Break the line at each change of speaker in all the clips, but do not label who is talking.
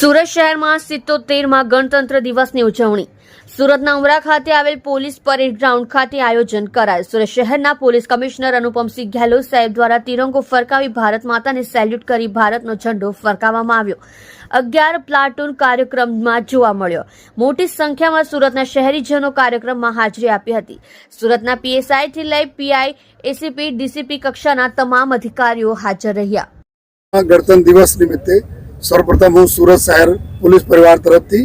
સુરત શહેરમાં સિત્તોતેરમાં ગણતંત્ર દિવસની ઉજવણી. સુરતના ઉમરા ખાતે આવેલ પોલીસ પરેડ ગ્રાઉન્ડ ખાતે આયોજન કરાયું. સુરત શહેરના પોલીસ કમિશનર અનુપમસિંહ ગેહલોત સાહેબ દ્વારા તિરંગો ફરકાવી ભારત માતાને સેલ્યુટ કરી ભારતનો ઝંડો ફરકાવવામાં આવ્યો. અગિયાર પ્લાટૂન કાર્યક્રમમાં જોવા મળ્યો. મોટી સંખ્યામાં સુરતના શહેરીજનો કાર્યક્રમમાં હાજરી આપી હતી. સુરતના પીએસઆઈથી લઈ પીઆઈ, એસીપી, ડીસીપી કક્ષાના તમામ અધિકારીઓ હાજર રહ્યા.
ગણતંત્ર દિવસ નિમિત્તે સૌપ્રથમ હું સુરત શહેર પોલીસ પરિવાર તરફથી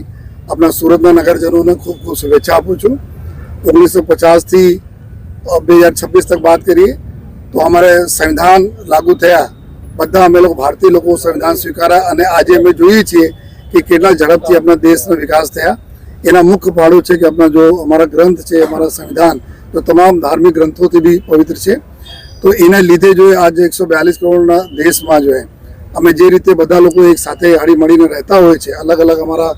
આપણા સુરતના નગરજનોને ખૂબ ખૂબ શુભેચ્છા આપું છું. ઓગણીસો પચાસથી બે હજાર છવ્વીસ તક વાત કરીએ, તો અમારે સંવિધાન લાગુ થયા. બધા અમે લોકો ભારતીય લોકો સંવિધાન સ્વીકાર્યા અને આજે અમે જોઈએ છીએ કે કેટલા ઝડપથી આપણા દેશનો વિકાસ થયા. એના મુખ્ય પાડો છે કે આપણા જો અમારા ગ્રંથ છે, અમારા સંવિધાન, તો તમામ ધાર્મિક ગ્રંથોથી બી પવિત્ર છે. તો એના લીધે જો આજે એકસો બ્યાલીસ કરોડના દેશમાં જો અમે જે રીતે બધા લોકો એક સાથે હળી મળીને રહેતા હોય છે, અલગ અલગ અમારા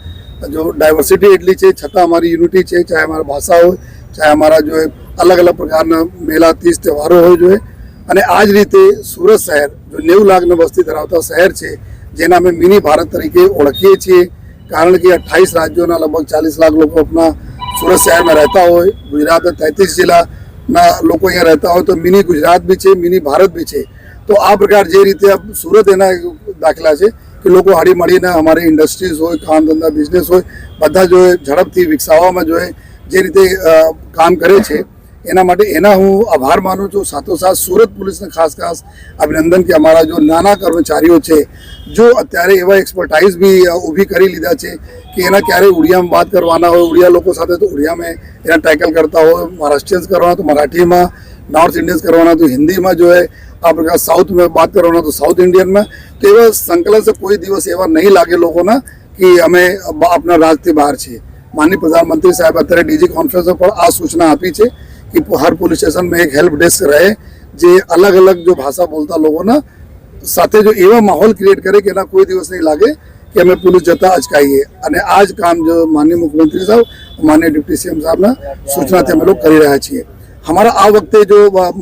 જો ડાયવર્સિટી એટલી છે, છતાં અમારી યુનિટી છે, ચાહે અમારા ભાષા હોય, ચાહે અમારા જો અલગ અલગ પ્રકારના મેળા તીજ તહેવારો હોય જોઈએ અને આ જ રીતે સુરત શહેર, જો નેવું લાખની વસ્તી ધરાવતા શહેર છે, જેના અમે મિની ભારત તરીકે ઓળખીએ છીએ, કારણ કે અઠ્ઠાવીસ રાજ્યોના લગભગ ચાલીસ લાખ લોકો આપણા સુરત શહેરમાં રહેતા હોય, ગુજરાતના તેત્રીસ જિલ્લાના લોકો અહીંયા રહેતા હોય, તો મિની ગુજરાત બી છે, મિની ભારત બી છે. તો આ પ્રકાર જે રીતે સુરત એના દાખલા છે કે લોકો હાડી મળીને અમારી ઇન્ડસ્ટ્રીઝ હોય કામ ધંધા બિઝનેસ હોય, બધા જો ઝડપથી વિકસાવવામાં જોઈએ જે રીતે કામ કરે છે, એના માટે એના હું આભાર માનું છું. સાથોસાથ સુરત પોલીસને ખાસ ખાસ અભિનંદન કે અમારા જો નાના કર્મચારીઓ છે, જો અત્યારે એવા એક્સપર્ટાઇઝ બી ઊભી કરી લીધા છે કે એના ક્યારે ઉડિયામાં વાત કરવાના હોય, ઉડિયા લોકો સાથે તો ઉડિયામાં એના ટેકલ કરતા હોય મહારાષ્ટ્રીયન્સ કરવાના તો મરાઠીમાં નોર્થ ઇન્ડિયન્સ કરવાના તો હિન્દીમાં જો આ પ્રકાર સાઉથ મેં વાત करो તો સાઉથ ઇન્ડિયનમાં તો એવા સંકલન સે કોઈ દિવસ એવા નહીં લાગે લોકોને કે અમે આપણા રાજથી બહાર છીએ. માનનીય પ્રધાનમંત્રી સાહેબ અત્યારે ડીજી કોન્ફરન્સ પર આ સૂચના આપી છે કે હર પોલીસ સ્ટેશનમાં એક હેલ્પ ડેસ્ક રહે, જે અલગ અલગ જો ભાષા બોલતા લોકોના સાથે જો એવા માહોલ ક્રિએટ કરે કે એના કોઈ દિવસ નહીં લાગે કે અમે પોલીસ જતા અચકાઈએ. અને આ જ કામ જો માનનીય મુખ્યમંત્રી સાહેબ, માનનીય ડિપ્ટી સીએમ સાહેબના સૂચનાથી અમે લોકો કરી રહ્યા છીએ. અમારા આ વખતે જો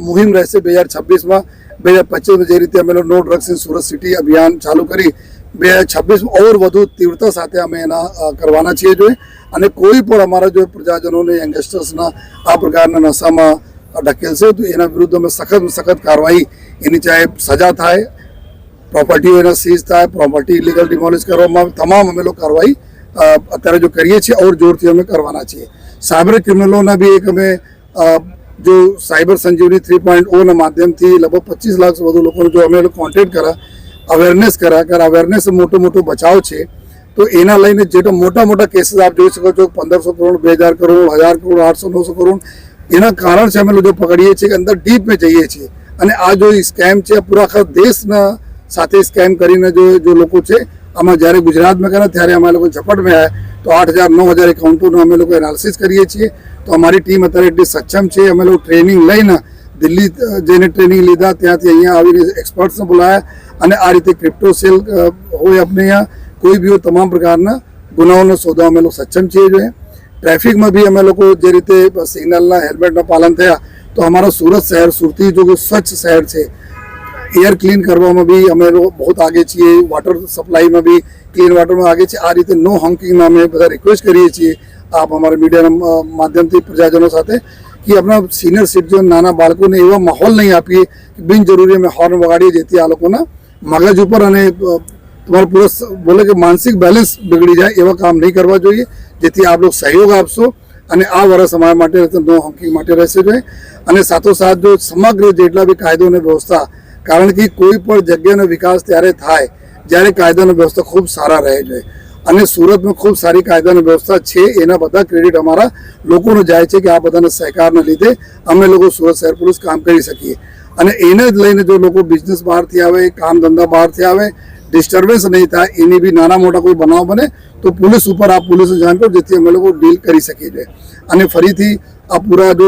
મુહિમ રહેશે બે હજાર છવ્વીસમાં બે હજાર પચીસમાં જે રીતે અમે no drugs in Surat city અભિયાન ચાલુ કરી, બે હજાર છવ્વીસમાં ઓર વધુ તીવ્રતા સાથે અમે એના કરવાના છીએ જોઈએ. અને કોઈ પણ અમારા જો પ્રજાજનોને, યંગસ્ટર્સના આ પ્રકારના નશામાં ઢકેલશે તો એના વિરુદ્ધ અમે સખત સખત કાર્યવાહી, એની ચાહે સજા થાય પ્રોપર્ટીઓ એના સીઝ થાય, પ્રોપર્ટી ઇલીગલ ડિમોલિશ કરવામાં, તમામ અમે લોકો કાર્યવાહી અત્યારે જો કરીએ છીએ, ઓર જોરથી અમે કરવાના છીએ. સાયબર ક્રિમિનલોના બી એક અમે જો સાયબર સંજીવની થ્રી પોઈન્ટ ઓના માધ્યમથી લગભગ પચીસ લાખ વધુ લોકોને જો અમે કોન્ટેક્ટ કરા અવેરનેસ કર્યા કારણ અવેરનેસ મોટો મોટો બચાવ છે, તો એના લઈને જેટલા મોટા મોટા કેસીસ આપ જોઈ શકો છો, પંદરસો કરોડ, બે હજાર કરોડ હજાર કરોડ, આઠસો, નવસો કરોડ, એના કારણ છે અમે લોકો પકડીએ છીએ કે અંદર ડીપમાં જઈએ છીએ. અને આ જો સ્કેમ છે, પૂરા આખા દેશના સાથે સ્કેમ કરીને જો લોકો છે આમાં જ્યારે ગુજરાતમાં કર્યા ત્યારે અમે લોકો ઝપટમાં આવ્યા. તો આઠ હજાર, નવ હજાર એકાઉન્ટોનું અમે લોકો એનાલિસિસ કરીએ છીએ. તો અમારી ટીમ અત્યારે એટલી સક્ષમ છે. અમે લોકો ટ્રેનિંગ લઈને દિલ્હી જેને ટ્રેનિંગ લીધા, ત્યાંથી અહીંયા આવીને એક્સપર્ટ્સને બોલાયા. અને આ રીતે ક્રિપ્ટો સેલ હોય આપણે અહીંયા. કોઈ બી તમામ પ્રકારના ગુનાઓને શોધવા અમે લોકો સક્ષમ છીએ જોઈએ. ટ્રાફિકમાં બી અમે લોકો જે રીતે સિગ્નલના હેલ્મેટનું પાલન થયા, તો અમારો સુરત શહેર, સુરતી જો સ્વચ્છ શહેર છે. એર ક્લીન કરવામાં બી અમે બહુ આગે છીએ વોટર સપ્લાયમાં બી ક્લીન વોટરમાં આગે છે આ રીતે નો હોંકિંગના અમે બધા રિક્વેસ્ટ કરીએ છીએ આપ અમારા મીડિયાના માધ્યમથી પ્રજાજનો સાથે કે આપણા સિનિયર સિટીઝન નાના બાળકોને એવા માહોલ નહીં આપીએ કે બિનજરૂરી અમે હોર્ન વગાડીએ જેથી આ લોકોના મગજ ઉપર અને તમારો પૂરો બોલે કે માનસિક બેલેન્સ બગડી જાય એવા કામ નહીં કરવા જોઈએ. જેથી આપ લોકો સહયોગ આપશો અને આ વર્ષ અમારા માટે નો હોંકિંગ માટે રહેશે જોઈએ અને સાથોસાથ જો સમગ્ર જેટલા બી કાયદો અને વ્યવસ્થા કારણ કે કોઈ પણ જગ્યાનો વિકાસ ત્યારે થાય જ્યારે કાયદાની વ્યવસ્થા ખૂબ સારા રહે છે. અને સુરતમાં ખૂબ સારી કાયદાની વ્યવસ્થા છે, એના બધા ક્રેડિટ અમારા લોકોનો જાય છે કે આ બધાના સહકારના લીધે અમે લોકો સુરત શહેર પોલીસ કામ કરી શકીએ. અને એને જ લઈને જો લોકો બિઝનેસ બહારથી આવે, કામ ધંધા બહારથી આવે ડિસ્ટર્બન્સ નહીં થાય, એની બી નાના મોટા કોઈ બનાવ બને, તો પોલીસ ઉપર આ પોલીસને જાણ કરો, જેથી અમે લોકો ડીલ કરી શકીએ છીએ. અને ફરીથી આ પૂરા જો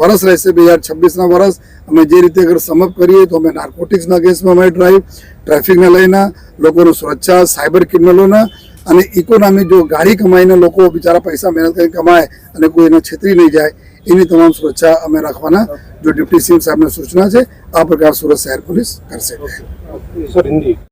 વરસ રહેશે બે હજાર છવ્વીસના વરસ. અમે જે રીતે અગર સમપ કરીએ તો અમે નાર્કોટિક્સના કેસમાં અમે ડ્રાઈવ ટ્રાફિકને લઈને, લોકોની સુરક્ષા સાયબર ક્રિમિનલોના અને ઇકોનોમી જો ગાડી કમાઈને લોકો બિચારા પૈસા મહેનત કરી કમાય અને કોઈ એને છેતરી નહીં જાય, એની તમામ સુરક્ષા અમે રાખવાના. જો ડેપ્યુટી સીએમ સાહેબની સૂચના છે, આ પ્રકાર સુરત શહેર પોલીસ કરશે.
સર, હિન્દી.